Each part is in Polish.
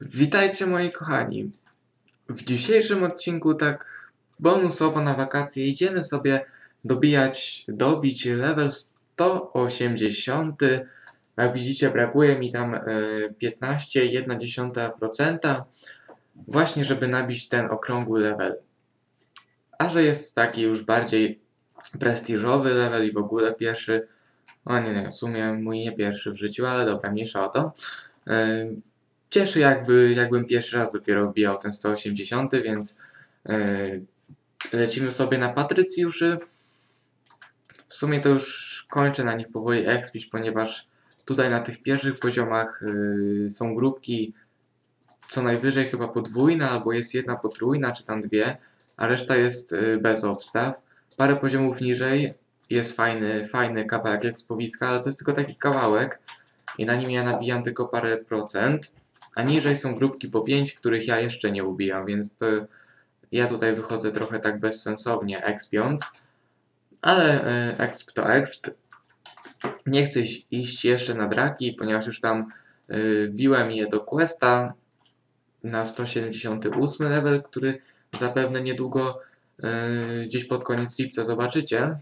Witajcie moi kochani. W dzisiejszym odcinku tak bonusowo na wakacje idziemy sobie dobijać, dobić level 180. Jak widzicie brakuje mi tam e, 15,1% właśnie żeby nabić ten okrągły level. A że jest taki już bardziej prestiżowy level i w ogóle pierwszy, o nie, nie, w sumie mój nie pierwszy w życiu, ale dobra, mniejsza o to. Cieszy jakby, jakbym pierwszy raz dopiero wbijał ten 180, więc yy, lecimy sobie na Patrycjuszy. W sumie to już kończę na nich powoli expić, ponieważ tutaj na tych pierwszych poziomach yy, są grupki co najwyżej chyba podwójna, albo jest jedna potrójna, czy tam dwie, a reszta jest yy, bez obstaw. Parę poziomów niżej jest fajny, fajny kawałek ekspowiska, ale to jest tylko taki kawałek i na nim ja nabijam tylko parę procent a niżej są grupki po 5, których ja jeszcze nie ubijam, więc to ja tutaj wychodzę trochę tak bezsensownie expiąc, ale y, exp to exp. Nie chcę iść jeszcze na draki, ponieważ już tam y, biłem je do questa na 178 level, który zapewne niedługo y, gdzieś pod koniec lipca zobaczycie.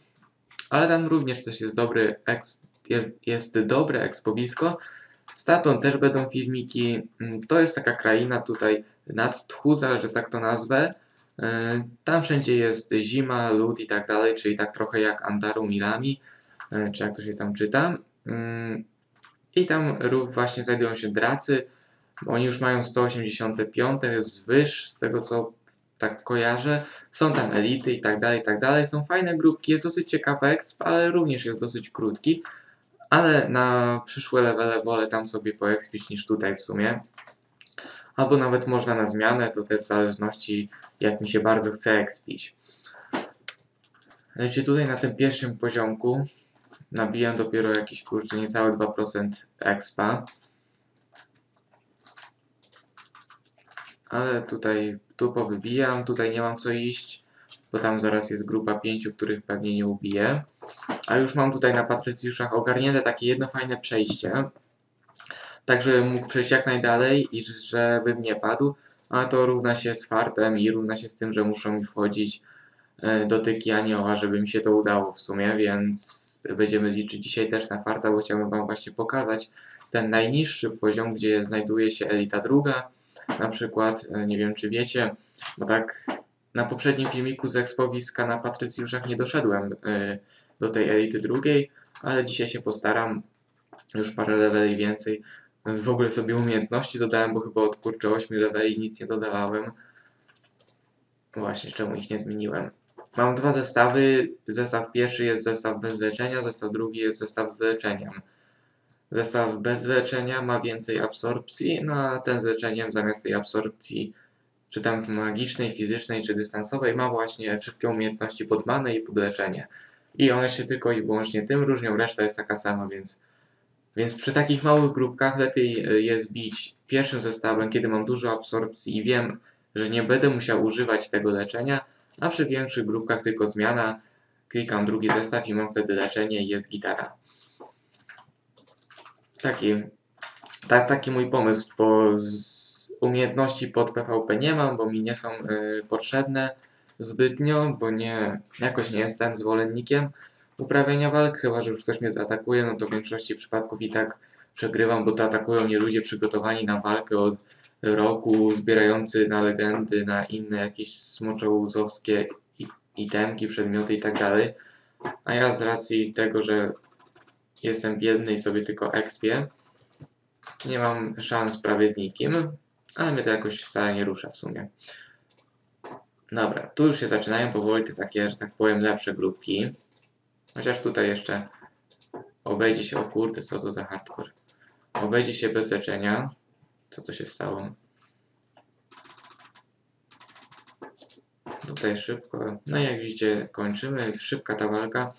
Ale tam również też jest dobry, jest, jest dobre ekspowisko, Statą też będą filmiki. Mm, to jest taka kraina tutaj nad Tchuza, że tak to nazwę. E, tam wszędzie jest zima, lód i tak dalej, czyli tak trochę jak Andaru Milami, e, czy jak to się tam czyta. Mm, I tam właśnie znajdują się dracy. Oni już mają 185 zwyż, z tego co tak kojarzę. Są tam elity i tak dalej, i tak dalej. Są fajne grupki, jest dosyć ciekawy exp, ale również jest dosyć krótki ale na przyszłe levele wolę tam sobie poekspić niż tutaj w sumie. Albo nawet można na zmianę, to też w zależności jak mi się bardzo chce ekspić. Lecie tutaj na tym pierwszym poziomku nabijam dopiero jakieś kurczę niecałe 2% expa. Ale tutaj tu powybijam, tutaj nie mam co iść, bo tam zaraz jest grupa pięciu, których pewnie nie ubiję. A już mam tutaj na Patrycjuszach ogarnięte takie jedno fajne przejście. Tak, żebym mógł przejść jak najdalej i żebym nie padł. A to równa się z fartem i równa się z tym, że muszą mi wchodzić e, dotyki anioła, żeby mi się to udało w sumie, więc będziemy liczyć dzisiaj też na farta, bo chciałbym wam właśnie pokazać ten najniższy poziom, gdzie znajduje się elita druga. Na przykład, e, nie wiem czy wiecie, bo tak na poprzednim filmiku z ekspowiska na Patrycjuszach nie doszedłem e, do tej elity drugiej, ale dzisiaj się postaram już parę leveli więcej. W ogóle sobie umiejętności dodałem, bo chyba od kurczę 8 leveli nic nie dodawałem. Właśnie, czemu ich nie zmieniłem. Mam dwa zestawy. Zestaw pierwszy jest zestaw bez leczenia, zestaw drugi jest zestaw z leczeniem. Zestaw bez leczenia ma więcej absorpcji, no a ten z leczeniem zamiast tej absorpcji, czy tam magicznej, fizycznej, czy dystansowej, ma właśnie wszystkie umiejętności pod manę i pod leczenie i one się tylko i wyłącznie tym różnią, reszta jest taka sama, więc, więc przy takich małych grupkach lepiej e, jest bić pierwszym zestawem, kiedy mam dużo absorpcji i wiem, że nie będę musiał używać tego leczenia, a przy większych grupkach tylko zmiana, klikam drugi zestaw i mam wtedy leczenie i jest gitara. Taki, tak, taki mój pomysł, bo umiejętności pod PvP nie mam, bo mi nie są y, potrzebne zbytnio, bo nie, jakoś nie jestem zwolennikiem uprawiania walk, chyba że już ktoś mnie zaatakuje, no to w większości przypadków i tak przegrywam, bo to atakują mnie ludzie przygotowani na walkę od roku, zbierający na legendy, na inne jakieś smoczołuzowskie itemki, przedmioty i tak dalej. A ja z racji tego, że jestem biedny i sobie tylko expię, nie mam szans prawie z nikim, ale mnie to jakoś wcale nie rusza w sumie. Dobra, tu już się zaczynają powoli te takie, że tak powiem, lepsze grupki. Chociaż tutaj jeszcze obejdzie się, o kurde, co to za hardcore. Obejdzie się bez leczenia. Co to się stało? Tutaj szybko. No jak widzicie, kończymy. Szybka ta walka.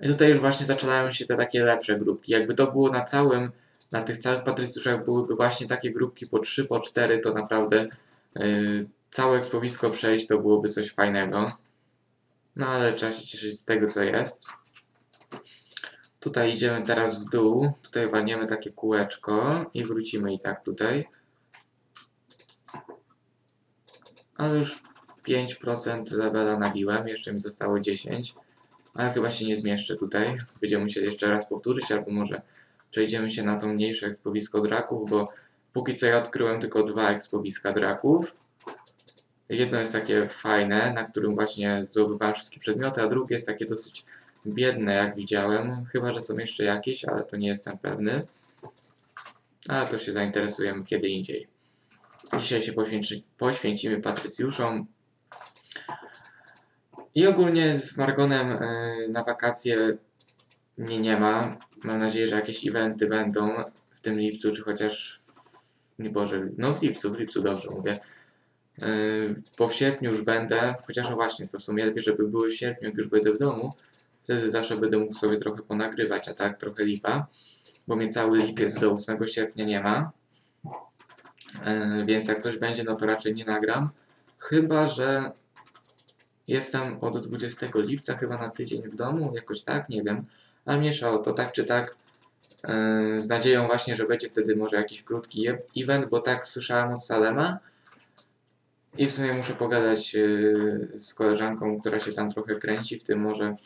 I tutaj już właśnie zaczynają się te takie lepsze grupki. Jakby to było na całym, na tych całych patrycjuszach byłyby właśnie takie grupki po 3, po 4, to naprawdę yy, całe ekspowisko przejść, to byłoby coś fajnego. No ale trzeba się cieszyć z tego, co jest. Tutaj idziemy teraz w dół. Tutaj walniemy takie kółeczko i wrócimy i tak tutaj. Ale już 5% levela nabiłem, jeszcze mi zostało 10. Ale chyba się nie zmieszczę tutaj. Będziemy musieli jeszcze raz powtórzyć, albo może przejdziemy się na to mniejsze ekspowisko draków, bo póki co ja odkryłem tylko dwa ekspowiska draków. Jedno jest takie fajne, na którym właśnie zdobywałem wszystkie przedmioty, a drugie jest takie dosyć biedne, jak widziałem. Chyba, że są jeszcze jakieś, ale to nie jestem pewny. Ale to się zainteresujemy kiedy indziej. Dzisiaj się poświęci, poświęcimy Patrycjuszom. I ogólnie z Margonem y, na wakacje mnie nie ma. Mam nadzieję, że jakieś eventy będą w tym lipcu, czy chociaż... Nie Boże, no w lipcu, w lipcu dobrze mówię. Yy, bo w sierpniu już będę, chociaż no właśnie, to w sumie lepiej, żeby były w sierpniu, jak już będę w domu. Wtedy zawsze będę mógł sobie trochę ponagrywać, a tak trochę lipa, bo mnie cały lipiec do 8 sierpnia nie ma. Yy, więc jak coś będzie, no to raczej nie nagram. Chyba, że jestem od 20 lipca chyba na tydzień w domu, jakoś tak, nie wiem. Ale miesza o to tak czy tak. Yy, z nadzieją właśnie, że będzie wtedy może jakiś krótki event, bo tak słyszałem od Salema. I w sumie muszę pogadać yy, z koleżanką, która się tam trochę kręci w tym, może,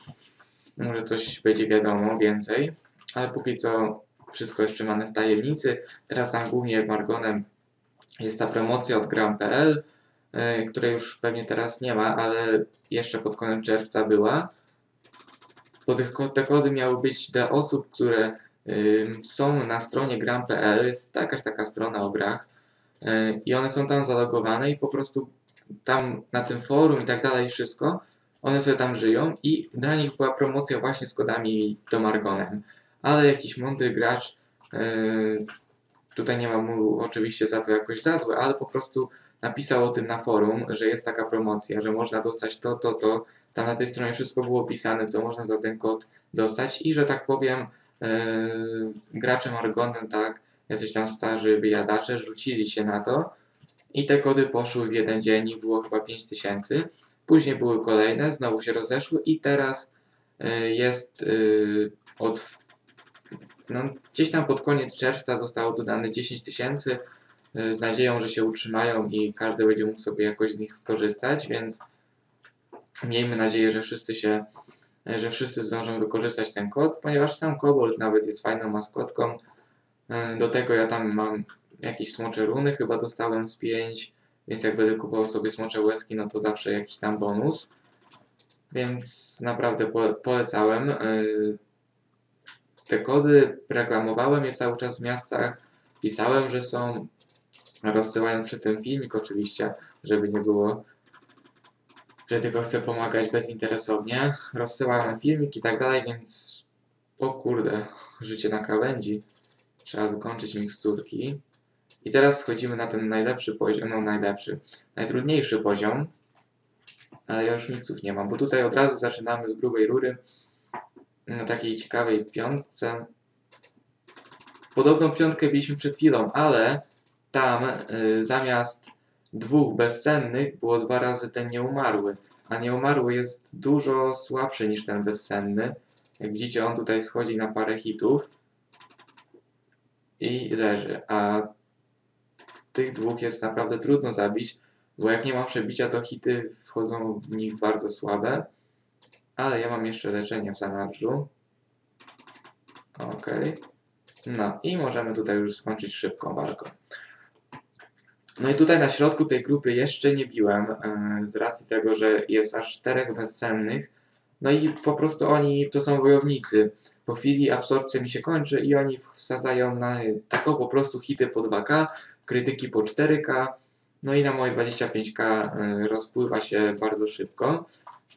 może coś będzie wiadomo więcej. Ale póki co wszystko jeszcze mamy w tajemnicy. Teraz tam głównie Margonem jest ta promocja od gram.pl, yy, której już pewnie teraz nie ma, ale jeszcze pod koniec czerwca była. Bo tych, te kody miały być dla osób, które są na stronie gram.pl. Jest jakaś taka strona o grach. Yy, I one są tam zalogowane i po prostu tam na tym forum i tak dalej wszystko, one sobie tam żyją i dla nich była promocja właśnie z kodami do Margonem. Ale jakiś mądry gracz, yy, tutaj nie mam mu oczywiście za to jakoś za złe, ale po prostu napisał o tym na forum, że jest taka promocja, że można dostać to, to, to. Tam na tej stronie wszystko było opisane, co można za ten kod dostać i że tak powiem, yy, gracze Margonem, tak, jacyś tam starzy wyjadacze rzucili się na to i te kody poszły w jeden dzień i było chyba 5000. Później były kolejne, znowu się rozeszły i teraz y, jest y, od no, gdzieś tam pod koniec czerwca zostało dodane 10 tysięcy y, z nadzieją, że się utrzymają i każdy będzie mógł sobie jakoś z nich skorzystać, więc miejmy nadzieję, że wszyscy się, że wszyscy zdążą wykorzystać ten kod, ponieważ sam Kobold nawet jest fajną maskotką. Y, Do tego ja tam mam jakieś smocze runy, chyba dostałem z 5, więc jak będę kupował sobie smocze łezki, no to zawsze jakiś tam bonus. Więc naprawdę po, polecałem. Yy, te kody reklamowałem je cały czas w miastach, pisałem, że są, rozsyłałem przy tym filmik oczywiście, żeby nie było, że tylko chcę pomagać bezinteresownie. Rozsyłałem filmik i tak dalej, więc o kurde, życie na krawędzi. Trzeba wykończyć miksturki. I teraz schodzimy na ten najlepszy poziom, no najlepszy, najtrudniejszy poziom. Ale ja już miksów nie mam, bo tutaj od razu zaczynamy z grubej rury na takiej ciekawej piątce. Podobną piątkę biliśmy przed chwilą, ale tam y, zamiast dwóch bezcennych było dwa razy ten nieumarły. A nieumarły jest dużo słabszy niż ten bezsenny. Jak widzicie, on tutaj schodzi na parę hitów i leży. A tych dwóch jest naprawdę trudno zabić, bo jak nie ma przebicia, to hity wchodzą w nich bardzo słabe. Ale ja mam jeszcze leczenie w zanadrzu. Okej. No i możemy tutaj już skończyć szybką walką. No i tutaj na środku tej grupy jeszcze nie biłem, yy, z racji tego, że jest aż czterech bezsennych. No i po prostu oni to są wojownicy. Po chwili absorpcja mi się kończy i oni wsadzają na taką po prostu hity po 2K, krytyki po 4K. No i na moje 25K yy, rozpływa się bardzo szybko,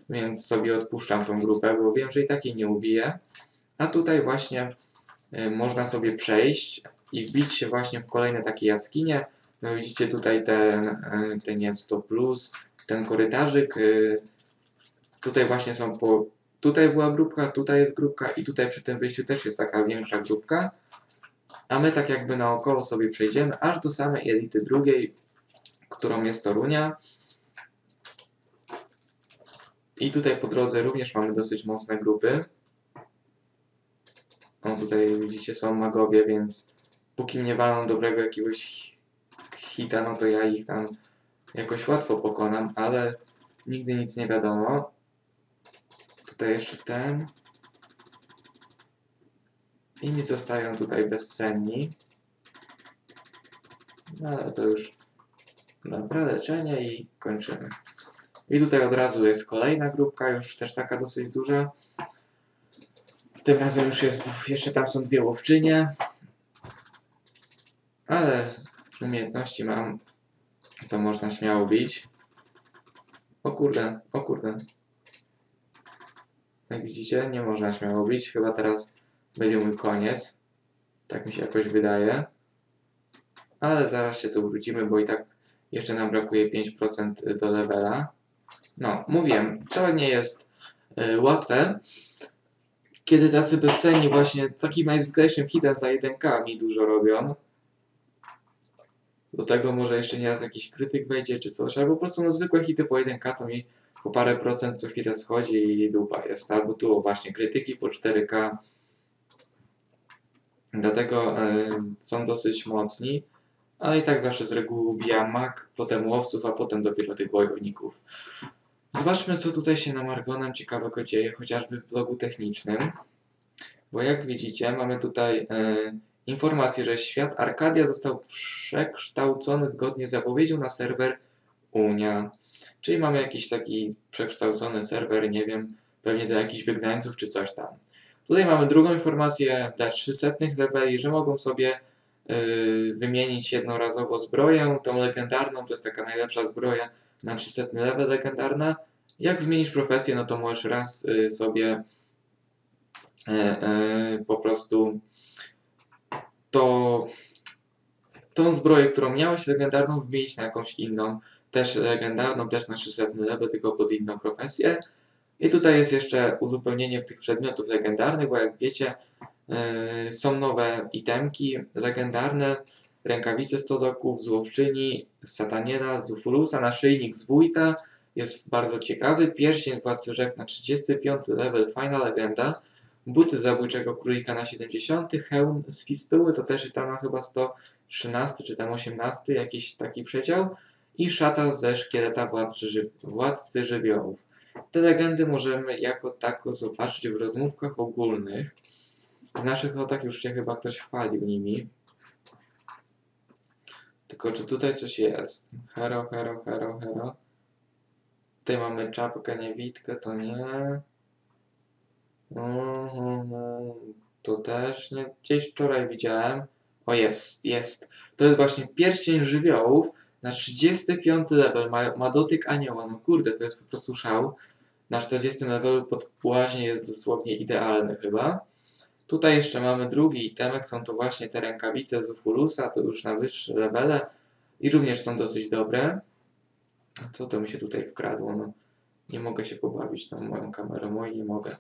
więc sobie odpuszczam tą grupę, bo wiem, że i tak jej nie ubiję. A tutaj właśnie y, można sobie przejść i wbić się właśnie w kolejne takie jaskinie. No widzicie tutaj ten, y, ten nie to plus, ten korytarzyk. Tutaj właśnie są po... Tutaj była grupka, tutaj jest grupka i tutaj przy tym wyjściu też jest taka większa grupka. A my tak jakby naokoło sobie przejdziemy aż do samej elity drugiej, którą jest Torunia. I tutaj po drodze również mamy dosyć mocne grupy. O, tutaj widzicie, są magowie, więc póki mnie walą dobrego jakiegoś hita, no to ja ich tam jakoś łatwo pokonam, ale nigdy nic nie wiadomo. Tutaj jeszcze ten. Inni zostają tutaj bezcenni. No ale to już dobra, leczenie i kończymy. I tutaj od razu jest kolejna grupka, już też taka dosyć duża. Tym razem już jest, jeszcze tam są dwie łowczynie. Ale umiejętności mam, to można śmiało bić. O kurde, o kurde. Jak widzicie, nie można śmiało bić. Chyba teraz będzie mój koniec. Tak mi się jakoś wydaje. Ale zaraz się tu wrócimy, bo i tak jeszcze nam brakuje 5% do levela. No, mówiłem, to nie jest y, łatwe. Kiedy tacy bezcenni właśnie takim najzwyklejszym hitem za 1k mi dużo robią. Do tego może jeszcze nieraz jakiś krytyk wejdzie czy coś, albo po prostu no zwykłe hity po 1k to mi po parę procent co chwilę schodzi i dupa jest. Albo tu właśnie krytyki po 4k. Dlatego y, są dosyć mocni. Ale i tak zawsze z reguły ubijam mak, potem łowców, a potem dopiero tych wojowników. Zobaczmy, co tutaj się na Margonem ciekawego dzieje, chociażby w blogu technicznym. Bo jak widzicie, mamy tutaj e, informację, że świat Arkadia został przekształcony zgodnie z zapowiedzią na serwer Unia. Czyli mamy jakiś taki przekształcony serwer, nie wiem, pewnie do jakichś wygnańców czy coś tam. Tutaj mamy drugą informację dla 300 leveli, że mogą sobie yy, wymienić jednorazowo zbroję, tą legendarną, to jest taka najlepsza zbroja na 300 level legendarna. Jak zmienisz profesję, no to możesz raz yy, sobie yy, po prostu to tą zbroję, którą miałeś legendarną, wymienić na jakąś inną, też legendarną, też na 300 level, tylko pod inną profesję. I tutaj jest jeszcze uzupełnienie tych przedmiotów legendarnych, bo jak wiecie, yy, są nowe itemki legendarne, rękawice stodoków, złowczyni, sataniela, zufulusa, naszyjnik z wójta, jest bardzo ciekawy, pierścień władcy rzek na 35 level, fajna legenda, buty zabójczego królika na 70, hełm z fistuły, to też jest tam na chyba 113 czy tam 18, jakiś taki przedział, i szata ze szkieleta władcy, władcy żywiołów. Te legendy możemy jako tako zobaczyć w rozmówkach ogólnych. W naszych lotach już się chyba ktoś chwalił nimi. Tylko czy tutaj coś jest? Hero, hero, hero, hero. Tutaj mamy czapkę, niewidkę, to nie. Mhm, to też nie. Gdzieś wczoraj widziałem. O, jest, jest. To jest właśnie pierścień żywiołów na 35 level. Ma, ma dotyk anioła. No kurde, to jest po prostu szał. Na 40 levelu podpłaźnie jest dosłownie idealny chyba. Tutaj jeszcze mamy drugi itemek, są to właśnie te rękawice z Ufulusa, to już na wyższe levele i również są dosyć dobre. Co to mi się tutaj wkradło? No, nie mogę się pobawić tą moją kamerą, oj nie mogę.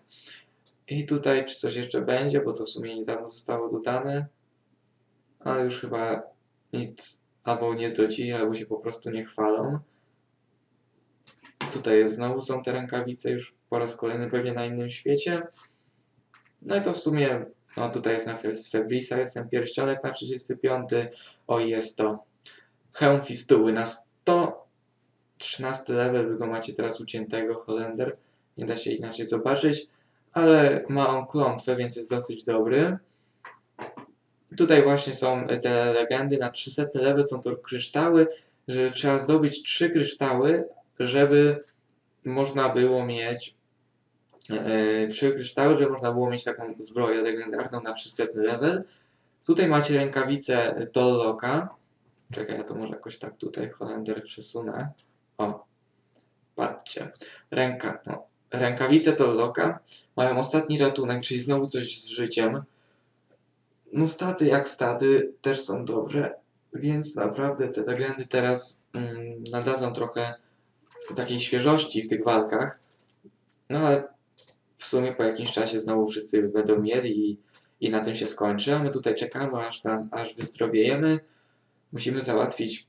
I tutaj czy coś jeszcze będzie, bo to w sumie niedawno zostało dodane, ale już chyba nic albo nie zdoci, albo się po prostu nie chwalą. Tutaj znowu są te rękawice już po raz kolejny pewnie na innym świecie. No i to w sumie, no tutaj jest na Febrisa, jest ten pierścionek na 35. O jest to hełm fistuły na 113 level, wy go macie teraz uciętego, Holender. Nie da się inaczej zobaczyć, ale ma on klątwę, więc jest dosyć dobry. Tutaj właśnie są te legendy na 300 level, są to kryształy, że trzeba zdobyć 3 kryształy, żeby można było mieć e, trzy kryształy, żeby można było mieć taką zbroję legendarną na 300 level. Tutaj macie rękawicę Tolloka. Czekaj, ja to może jakoś tak tutaj Holender przesunę. O, patrzcie. Ręka, no. Rękawice Tolloka mają ostatni ratunek, czyli znowu coś z życiem. No staty jak staty też są dobre, więc naprawdę te legendy teraz mm, nadadzą trochę takiej świeżości w tych walkach. No ale w sumie po jakimś czasie znowu wszyscy będą mieli i, i na tym się skończy. A my tutaj czekamy, aż, na, aż wyzdrowiejemy. Musimy załatwić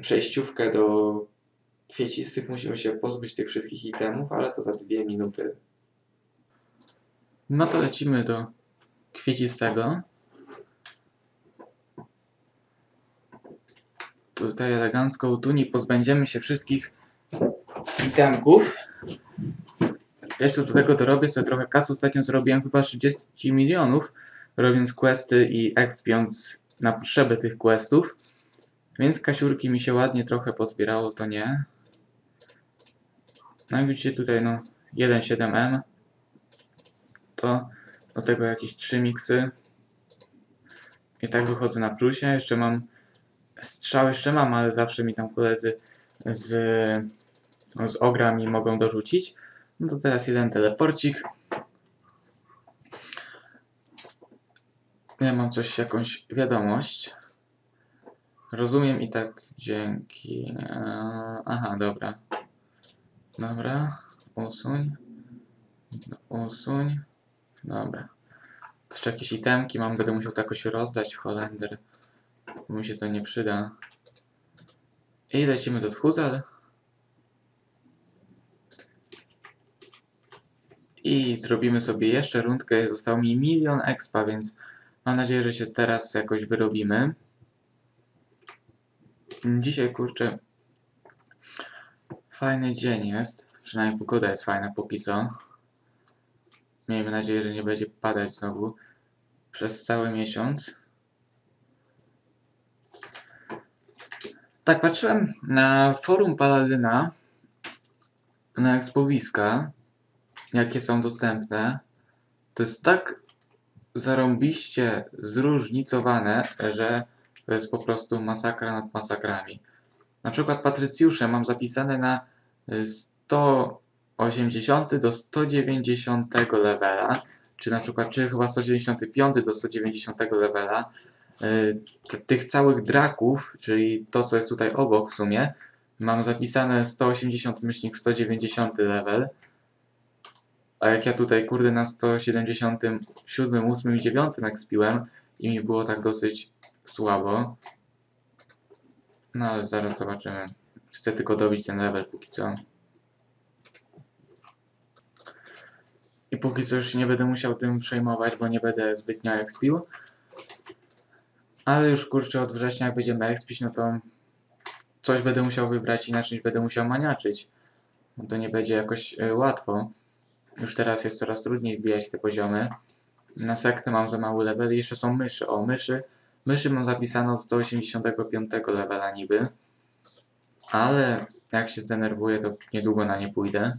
przejściówkę do kwiecistych. Musimy się pozbyć tych wszystkich itemów, ale to za dwie minuty. No to lecimy do kwiecistego. Tutaj elegancko utuni, pozbędziemy się wszystkich itemków. Jeszcze do tego dorobię sobie trochę kasy. Ostatnio zrobiłem chyba 30 milionów, robiąc questy i expiąc na potrzeby tych questów. Więc kasiurki mi się ładnie trochę pozbierało, to nie. No i widzicie tutaj no 1.7M. To do tego jakieś 3 miksy. I tak wychodzę na plusie. Jeszcze mam strzał jeszcze mam, ale zawsze mi tam koledzy z, z ogra mi mogą dorzucić. No to teraz jeden teleporcik. Ja mam coś, jakąś wiadomość. Rozumiem i tak dzięki. Eee, Aha, dobra. Dobra, usuń. Usuń. Dobra. Jeszcze jakieś itemki mam, będę musiał to jakoś rozdać Holender. Bo Mi się to nie przyda. I lecimy do Tchuzal. I zrobimy sobie jeszcze rundkę. Został mi milion expa, więc mam nadzieję, że się teraz jakoś wyrobimy. Dzisiaj, kurczę, fajny dzień jest. Przynajmniej pogoda jest fajna póki co. Miejmy nadzieję, że nie będzie padać znowu przez cały miesiąc. Tak, patrzyłem na forum Paladyna, na ekspowiska, jakie są dostępne. To jest tak zarąbiście zróżnicowane, że to jest po prostu masakra nad masakrami. Na przykład Patrycjusze mam zapisane na y, 180 do 190 levela, czy na przykład, czy chyba 195 do 190 levela. T- Tych całych draków, czyli to co jest tutaj obok w sumie, mam zapisane 180 myślnik 190 level. A jak ja tutaj kurde na 177, 8 i 9 expiłem i mi było tak dosyć słabo. No ale zaraz zobaczymy. Chcę tylko dobić ten level póki co. I póki co już nie będę musiał tym przejmować, bo nie będę zbytnio expił. Ale już kurczę od września jak będziemy expić, no to coś będę musiał wybrać, inaczej będę musiał maniaczyć. No to nie będzie jakoś y, łatwo. Już teraz jest coraz trudniej wbijać te poziomy. Na sektę mam za mały level jeszcze są myszy. O, myszy. Myszy mam zapisane od 185 levela niby. Ale jak się zdenerwuję, to niedługo na nie pójdę.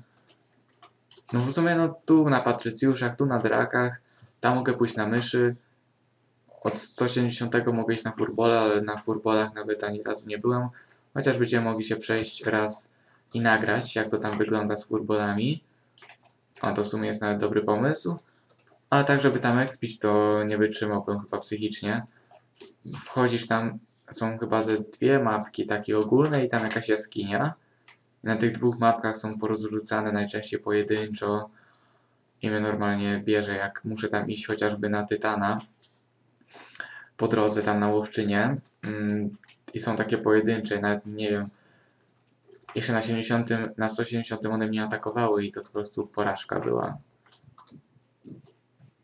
No w sumie no tu na Patrycjuszach, tu na Drakach, tam mogę pójść na myszy. Od 170 mogę iść na furbole, ale na furbolach nawet ani razu nie byłem. Chociaż będziemy mogli się przejść raz i nagrać, jak to tam wygląda z furbolami. A to w sumie jest nawet dobry pomysł. Ale tak, żeby tam expić, to nie wytrzymałbym chyba psychicznie. Wchodzisz tam, są chyba ze dwie mapki takie ogólne i tam jakaś jaskinia. Na tych dwóch mapkach są porozrzucane najczęściej pojedynczo. I mnie normalnie bierze, jak muszę tam iść chociażby na Tytana. Po drodze tam na Łowczynie. Mm, I są takie pojedyncze, nawet nie wiem. Jeszcze na 70, na 170 one mnie atakowały i to po prostu porażka była.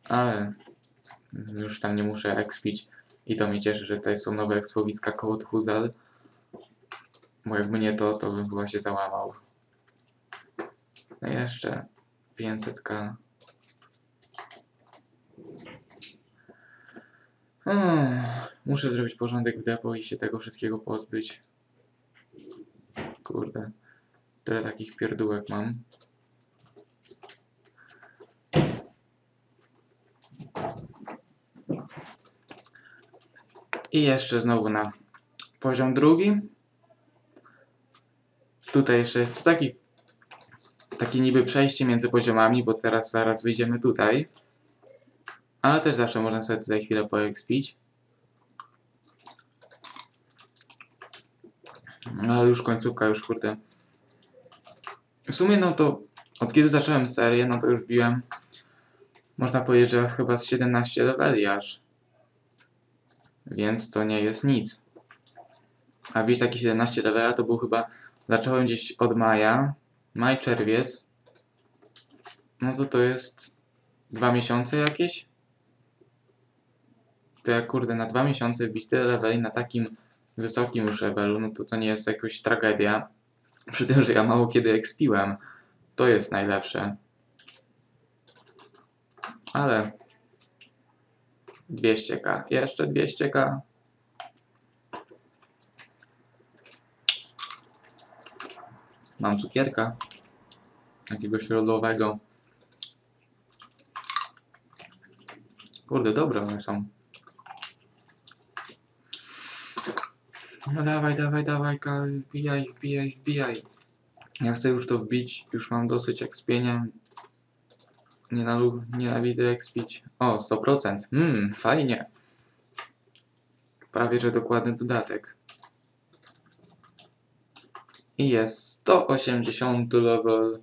Ale już tam nie muszę expić i to mnie cieszy, że tutaj są nowe ekspowiska koło Tchuzal. Bo jakby nie to, to bym chyba się załamał. No jeszcze 500k. Muszę zrobić porządek w depo i się tego wszystkiego pozbyć. Kurde. Tyle takich pierdółek mam. I jeszcze znowu na poziom drugi. Tutaj jeszcze jest taki takie niby przejście między poziomami, bo teraz zaraz wyjdziemy tutaj. Ale też zawsze można sobie tutaj chwilę poekspić. No już końcówka, już kurde. W sumie no to od kiedy zacząłem serię, no to już biłem można powiedzieć, że chyba z 17 leveli aż. Więc to nie jest nic. A widzieć takie 17 levela to był chyba zacząłem gdzieś od maja, maj, czerwiec. No to to jest dwa miesiące jakieś. To jak kurde na dwa miesiące wbić tyle leveli na takim wysokim już levelu, no to to nie jest jakaś tragedia. Przy tym, że ja mało kiedy expiłem. To jest najlepsze. Ale 200k, jeszcze 200k. Mam cukierka. Jakiegoś lodowego. Kurde, dobre one są. No dawaj, dawaj, dawaj, Kal, wbijaj, wbijaj, wbijaj. Ja chcę już to wbić, już mam dosyć ekspienia. Nienawidzę ekspić. O, 100%. Mmm, fajnie. Prawie, że dokładny dodatek. I jest 180 level.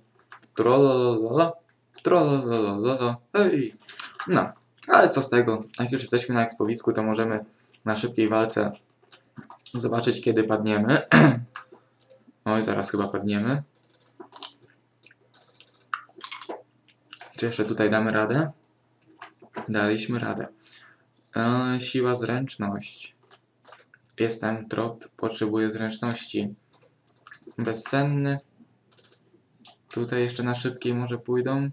Trollololo. Trollololo. Hej. No, ale co z tego? Jak już jesteśmy na ekspowisku, to możemy na szybkiej walce zobaczyć, kiedy padniemy. Oj, zaraz chyba padniemy. Czy jeszcze tutaj damy radę? Daliśmy radę. E, siła, zręczność. Jestem trop, potrzebuję zręczności. Bezsenny. Tutaj jeszcze na szybkiej może pójdą.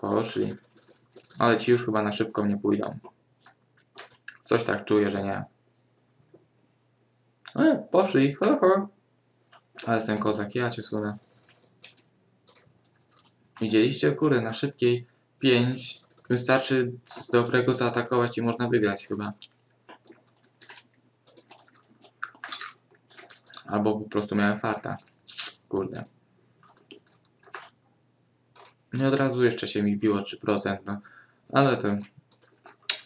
Poszli. Ale ci już chyba na szybko nie pójdą. Coś tak czuję, że nie. E, poszli. Ho. Ale jestem kozak, ja cię sunę. Widzieliście? Kurde, na szybkiej 5 wystarczy z dobrego zaatakować i można wygrać chyba. Albo po prostu miałem farta. Kurde. Nie od razu jeszcze się mi biło 3%, no. Ale to...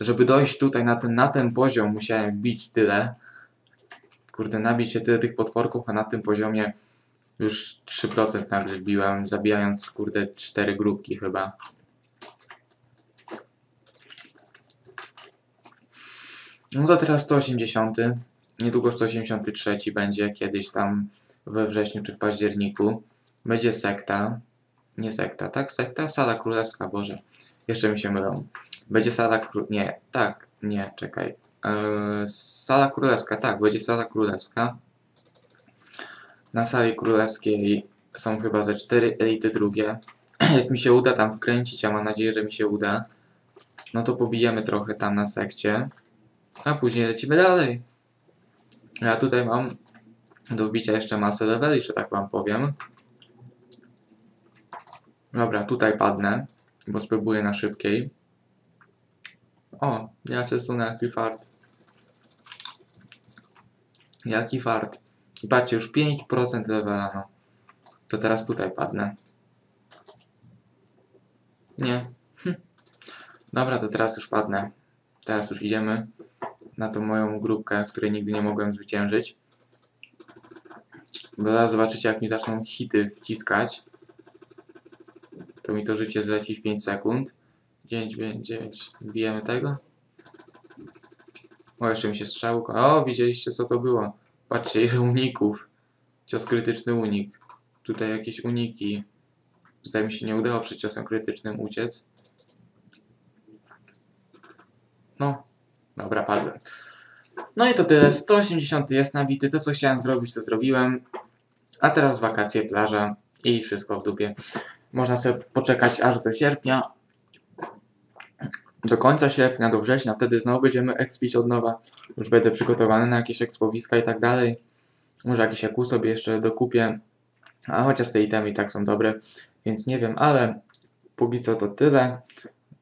Żeby dojść tutaj na ten, na ten poziom musiałem bić tyle. Kurde, nabić się tyle tych potworków, a na tym poziomie już 3% nagle biłem, zabijając kurde 4 grupki chyba. No to teraz 180. Niedługo 183 będzie kiedyś tam we wrześniu czy w październiku. Będzie sekta. Nie sekta, tak? Sekta? Sala Królewska, Boże. Jeszcze mi się mylą. Będzie sala kró... Nie, tak, nie, czekaj. Eee, sala Królewska, tak, będzie sala Królewska. Na sali królewskiej są chyba ze cztery elity drugie. Jak mi się uda tam wkręcić, a mam nadzieję, że mi się uda, no to pobijemy trochę tam na sekcie, a później lecimy dalej. Ja tutaj mam do wbicia jeszcze masę leveli, że tak wam powiem. Dobra, tutaj padnę, bo spróbuję na szybkiej. O, ja się sunę, jaki fart. Jaki fart. I patrzcie, już 5% levela, no. To teraz tutaj padnę. Nie. Hm. Dobra, to teraz już padnę. Teraz już idziemy na tą moją grupkę, której nigdy nie mogłem zwyciężyć. Bo zaraz zobaczycie, jak mi zaczną hity wciskać. To mi to życie zleci w 5 sekund. 9, 9, 9. Wbijemy tego. O, jeszcze mi się strzał. O, widzieliście co to było. Patrzcie, ile uników. Cios krytyczny unik. Tutaj jakieś uniki. Tutaj mi się nie udało przed ciosem krytycznym uciec. No, dobra, padłem. No i to tyle. 180 jest nabity. To, co chciałem zrobić, to zrobiłem. A teraz wakacje, plaża i wszystko w dupie. Można sobie poczekać aż do sierpnia. Do końca sierpnia, do września. Wtedy znowu będziemy expić od nowa. Już będę przygotowany na jakieś ekspowiska i tak dalej. Może jakiś EQ sobie jeszcze dokupię. A chociaż te itemy i tak są dobre, więc nie wiem, ale póki co to tyle.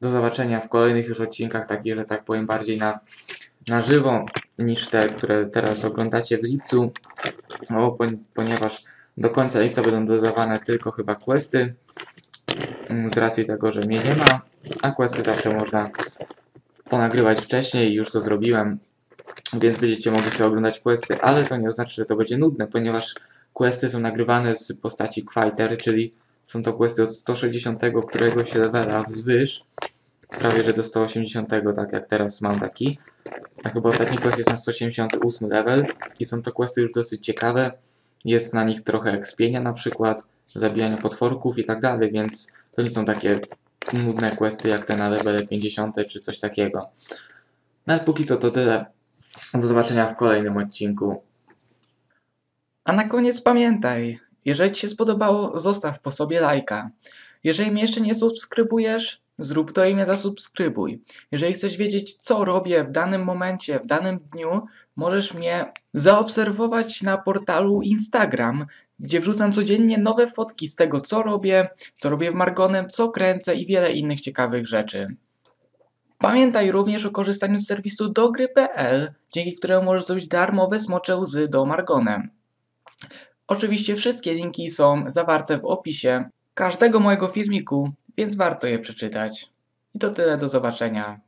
Do zobaczenia w kolejnych już odcinkach, takich, że tak powiem, bardziej na, na żywo niż te, które teraz oglądacie w lipcu. No, ponieważ do końca lipca będą dodawane tylko chyba questy. Z racji tego, że mnie nie ma, a questy zawsze można ponagrywać wcześniej już to zrobiłem, więc będziecie mogli sobie oglądać questy, ale to nie oznacza, że to będzie nudne, ponieważ questy są nagrywane z postaci Quiter, czyli są to questy od 160 któregoś levela wzwyż, prawie że do 180, tak jak teraz mam taki. A chyba ostatni quest jest na 178 level i są to questy już dosyć ciekawe. Jest na nich trochę ekspienia na przykład, zabijania potworków i tak dalej, więc to nie są takie nudne questy jak te na level 50 czy coś takiego. No ale póki co to tyle. Do zobaczenia w kolejnym odcinku. A na koniec pamiętaj, jeżeli Ci się spodobało, zostaw po sobie lajka. Jeżeli mnie jeszcze nie subskrybujesz, zrób to i mnie zasubskrybuj. Jeżeli chcesz wiedzieć, co robię w danym momencie, w danym dniu, możesz mnie zaobserwować na portalu Instagram, gdzie wrzucam codziennie nowe fotki z tego, co robię, co robię w Margonem, co kręcę i wiele innych ciekawych rzeczy. Pamiętaj również o korzystaniu z serwisu dogry.pl, dzięki któremu możesz zrobić darmowe smocze łzy do Margonem. Oczywiście wszystkie linki są zawarte w opisie każdego mojego filmiku, więc warto je przeczytać. I to tyle, do zobaczenia.